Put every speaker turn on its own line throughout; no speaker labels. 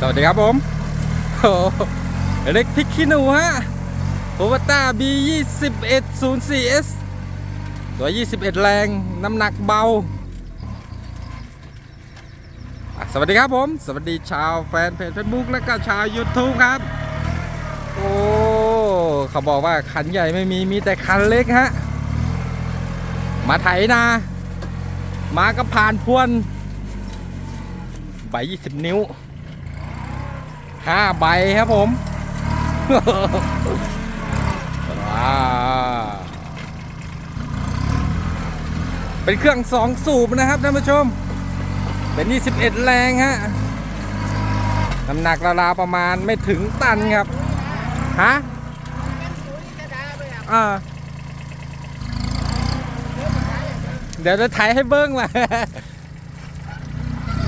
สวัสดีครับผมโอ้เล็กพริกขี้หนูฮะโอวต้า B 2 1 0 4 S ตัว 21 แรง น้ำหนักเบา สวัสดีครับผม สวัสดีชาวแฟนเพจ Facebook และก็ชาว YouTube ครับ โอ้ เขาบอกว่าคันใหญ่ไม่มี มีแต่คันเล็กฮะ มาไถนา มาก็ผ่านพวนใบ20 นิ้ว 5ใบครับผมว้าเป็นเครื่อง2สูบนะครับท่านผู้ชม เป็น 21 แรงฮะ น้ำหนักราวๆประมาณไม่ถึงตันครับ ฮะอ่าเดี๋ยวจะถ่ายให้เบิ้งมา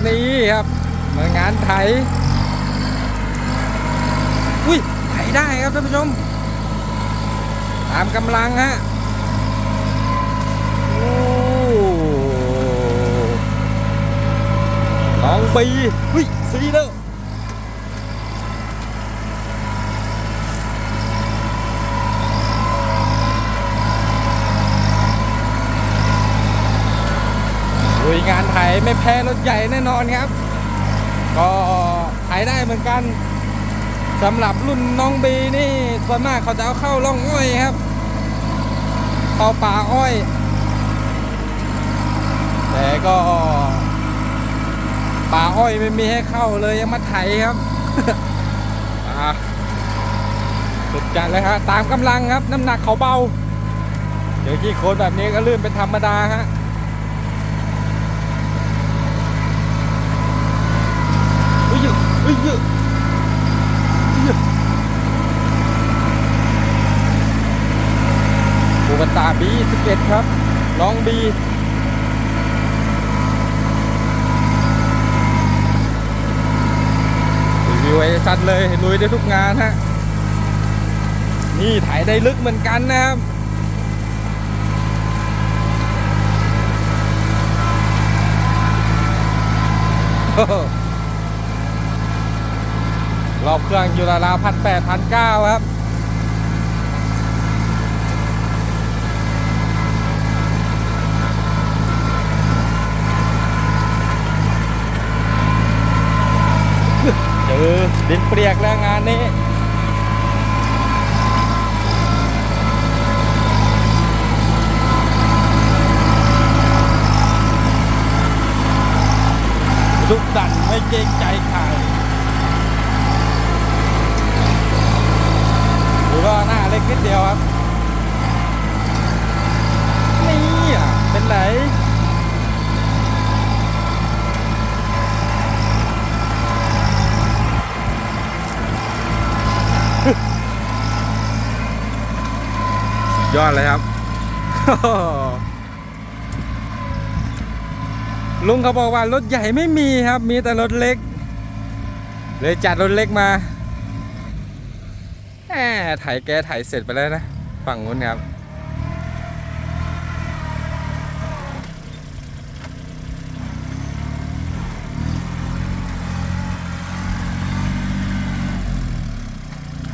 นี่ครับเหมือนงานไถ อุ้ยไถได้ครับท่านผู้ชม ตามกำลังฮะโอ้ลองบีอุ้ยสีแล้วยงานไถไม่แพ้รถใหญ่แน่นอนครับ ก็ไถได้เหมือนกัน สำหรับรุ่นน้องบีนี่ส่วนมากเขาจะเอาเข้าร่องอ้อยครับ เข้าป่าอ้อย แต่ก็ป่าอ้อยไม่มีให้เข้าเลยยังมาไถครับสุดจัดเลยฮะตามกำลังครับน้ำหนักเขาเบา เดี๋ยวขี้โคลนแบบนี้ก็ลื่นเป็นธรรมดาฮะอุ้ยเยอะอุ้ยเยอะ 11 ครับ น้องบีรีวิวไอ้ชัดเลยลุยได้ทุกงานฮะ นี่ถ่ายได้ลึกเหมือนกันนะครับรอบเครื่องอยู่ราวพันแปดพันเก้าครับ เออดินเปรียกแล้วงานนี้ลุกดันไม่เกรงใจใคร หรือว่าหน้าเล็กนิดเดียวครับ นี่อะ เป็นไหน ยอดเลยครับ ลุงเขาบอกว่ารถใหญ่ไม่มีครับ มีแต่รถเล็ก เลยจัดรถเล็กมาแหมถ่ายแกถ่ายเสร็จไปแล้วนะ ฝั่งนู้นครับ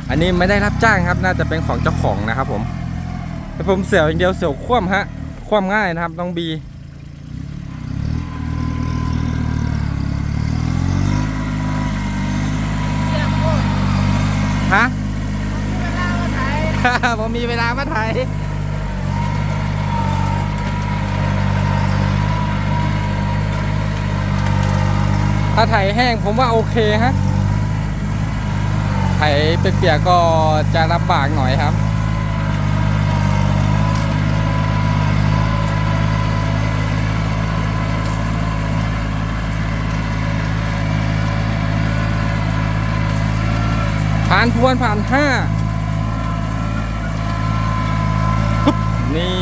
อันนี้ไม่ได้รับจ้างครับ น่าจะเป็นของเจ้าของนะครับผม แต่ผมเสียวอย่างเดียวเสียวคว่ำฮะ คว่ำง่ายนะครับต้องบีฮะผมมีเวลามาถ่ายถ้าถ่ายแห้งผมว่าโอเคฮะถ่ายเปียกๆก็จะลำบากหน่อยครับ ผ่านทวนผ่านห้าปึ๊บนี่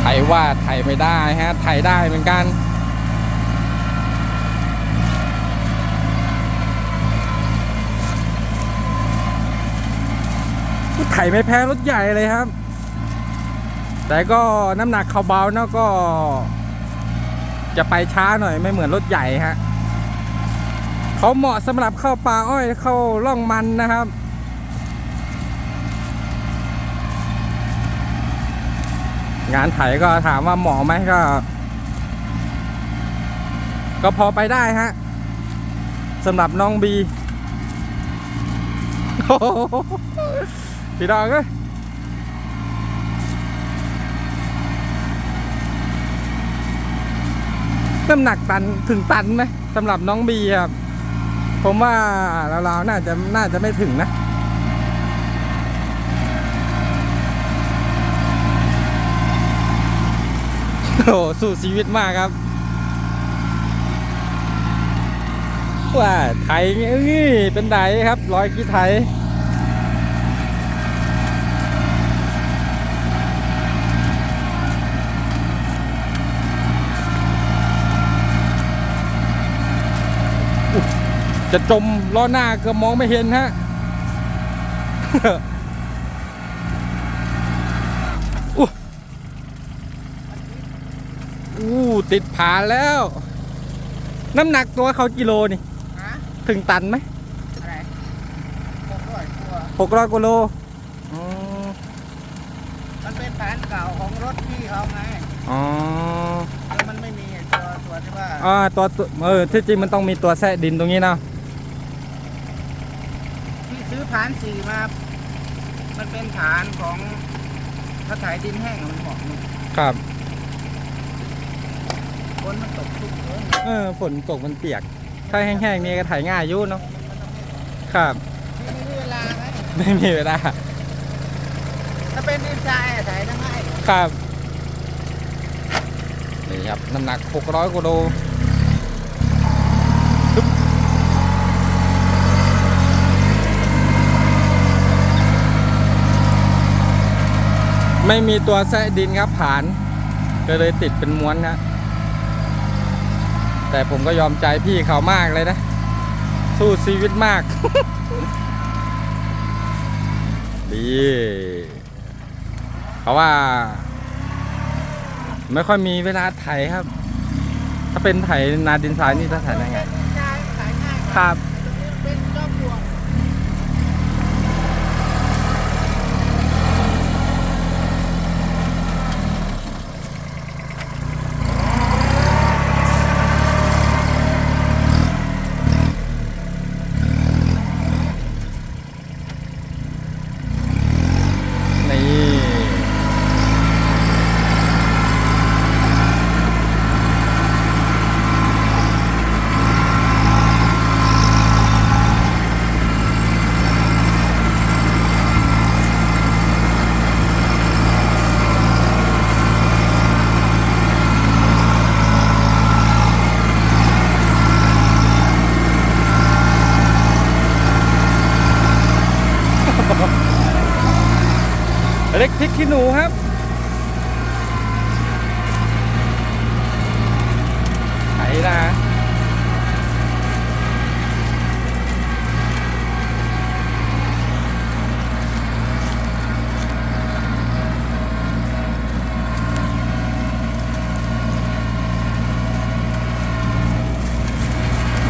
ไถว่าไถไม่ได้ฮะ ไถได้เหมือนกัน ไถไม่แพ้รถใหญ่เลยครับ แต่ก็น้ำหนักเขาเบาเนาะก็ จะไปช้าหน่อยไม่เหมือนรถใหญ่ฮะเขาเหมาะสำหรับเข้าป่าอ้อยเข้าร่องมันนะครับงานไถก็ถามว่าเหมาะไหมก็ ก็พอไปได้ฮะสำหรับน้องบีโอ้พี่ดองเอ้ย น้ำหนักตันถึงตันไหมสำหรับน้องบีครับผมว่าเราๆน่าจะน่าจะไม่ถึงนะโอ้โหสู้ชีวิตมากครับ ว่าไทยเอ้ยเป็นไดครับร้อยกี่ไทย จะจมล้อหน้าก็มองไม่เห็นฮะอู้อู้ติดผาแล้ว น้ำหนักตัวเขากิโลนี่
ฮะ
ถึงตันไหม
อะไรหกร้อยตัว
หกร้อยกิโลอ๋อ
มันเป็นแผนเก่าของรถพี่เขาไง
อ๋อ
แล้วมันไม่มีไอ้ตัวตัวที่ว่า
อ่าตัวตัวเออที่จริงมันต้องมีตัวแทะดินตรงนี้เนาะ
ที่ซื้อผานสี่มา มันเป็นฐานของถ้าถ่ายดินแห้งอะมันเหมาะนี่
ครับ
ฝนมันตกทุกคน
เออฝนตกมันเปียก ถ้าแห้งๆนี่ก็ถ่ายง่ายอยุ่เนาะครับ
ที่นี่เวลาไหม
ไม่มีเวลา
ถ้าเป็นดินทรายอะถ่ายได้ง่าย
ครับนี่ครับน้ำหนัก 600กิโล ไม่มีตัวแซะดินครับผ่าน ก็เลยติดเป็นม้วนนะแต่ผมก็ยอมใจพี่เขามากเลยนะ สู้ชีวิตมาก ดีเขาว่า ไม่ค่อยมีเวลาไถครับ ถ้าเป็นไถนาดินทรายนี่จะไถได้ไง
เป็นดินทรายถ่ายง่าย
ครับ
เป็นจอมปลวก
นี่ เล็กพริก ขี้หนูครับ ไถนะ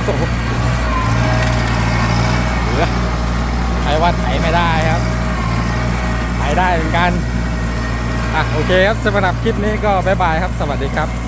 โอ้โหเหลือใครว่าไถไม่ได้ครับ ไปได้เหมือนกัน อะ โอ เคครับสำหรับคลิปนี้ก็บ๊ายบายครับ สวัสดีครับ